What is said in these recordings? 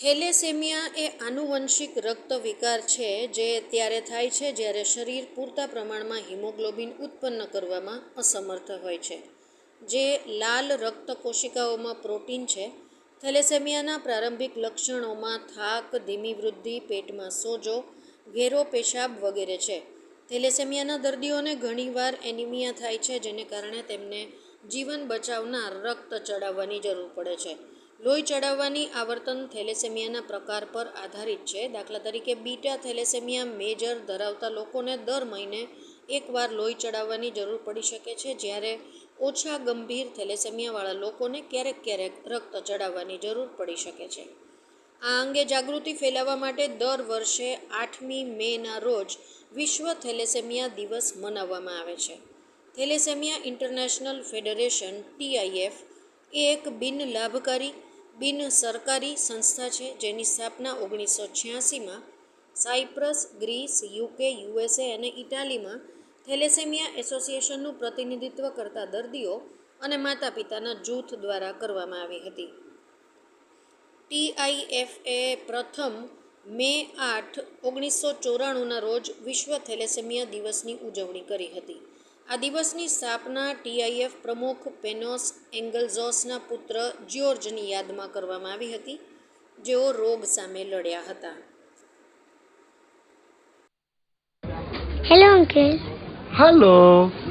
Thalassemia એ આનુવંશિક રક્ત વિકાર છે જે ત્યારે થાય છે જ્યારે શરીર પૂરતા પ્રમાણમાં હિમોગ્લોબિન ઉત્પન્ન કરવામાં અસમર્થ હોય છે. જે લાલ રક્ત કોશિકાઓમાં પ્રોટીન છે. થેલેસેમિયાના પ્રારંભિક લક્ષણોમાં થાક, ધીમી વૃદ્ધિ, પેટમાં સોજો, ઘેરો પેશાબ વગેરે છે. થેલેસેમિયાના દર્દીઓને ઘણીવાર એનિમિયા થાય છે જેને કારણે તેમને જીવન બચાવનાર રક્ત ચડાવવાની જરૂર પડે છે. લોહી ચડાવવાની આવર્તન થેલેસેમિયાના પ્રકાર પર આધારિત છે. દાખલા તરીકે બીટા થેલેસેમિયા મેજર ધરાવતા લોકોને દર મહિને એકવાર લોહી ચડાવવાની જરૂર પડી શકે છે. જ્યારે ઓછા ગંભીર થેલેસેમિયાવાળા લોકોને ક્યારેક ક્યારેક રક્ત ચડાવવાની જરૂર પડી શકે છે. આ અંગે જાગૃતિ ફેલાવવા માટે દર વર્ષે આઠમી મેના રોજ વિશ્વ થેલેસેમિયા દિવસ મનાવવામાં આવે છે. Thalassemia international federation T I F એ એક બિન લાભકારી બિન સરકારી સંસ્થા છે, જેની સ્થાપના ઓગણીસો છ્યાસીમાં સાયપ્રસ, ગ્રીસ, યુકે, યુએસએ અને ઇટાલીમાં થેલેસેમિયા એસોસિએશનનું પ્રતિનિધિત્વ કરતા દર્દીઓ અને માતા પિતાના જૂથ દ્વારા કરવામાં આવી હતી. ટીઆઈએફએ પ્રથમ મે આઠ ઓગણીસો ચોરાણુંના રોજ વિશ્વ થેલેસેમિયા દિવસની ઉજવણી કરી હતી. આ દિવસની સ્થાપના ટીઆઈએફ પ્રમુખ પેનોસ એંગલઝોસના પુત્ર જ્યોર્જની યાદમાં કરવામાં આવી હતી જેઓ રોગ સામે લડ્યા હતા हेलो अंकल हेलो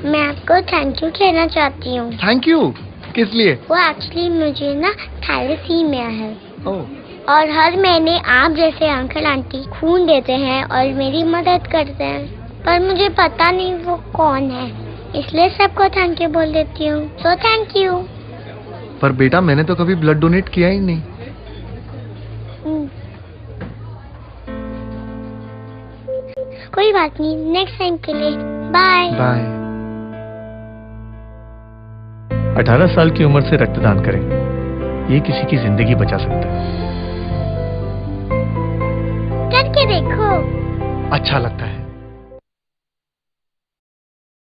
मैं आपको थैंक यू कहना चाहती हूँ थैंक यू किस लिए वो एक्चुअली मुझे ना थैलेसीमिया है ओह और हर महीने आप जैसे अंकल आंटी खून देते हैं और मेरी मदद करते हैं पर मुझे पता नहीं वो कौन है इसलिए सबको थैंक यू बोल देती हूँ। सो थैंक यू पर बेटा मैंने तो कभी ब्लड डोनेट किया ही नहीं। कोई बात नहीं नेक्स्ट टाइम के लिए। बाय बाय 18 साल की उम्र से रक्तदान करें। ये किसी की ज़िंदगी बचा सकता है। करके देखो। अच्छा लगता है।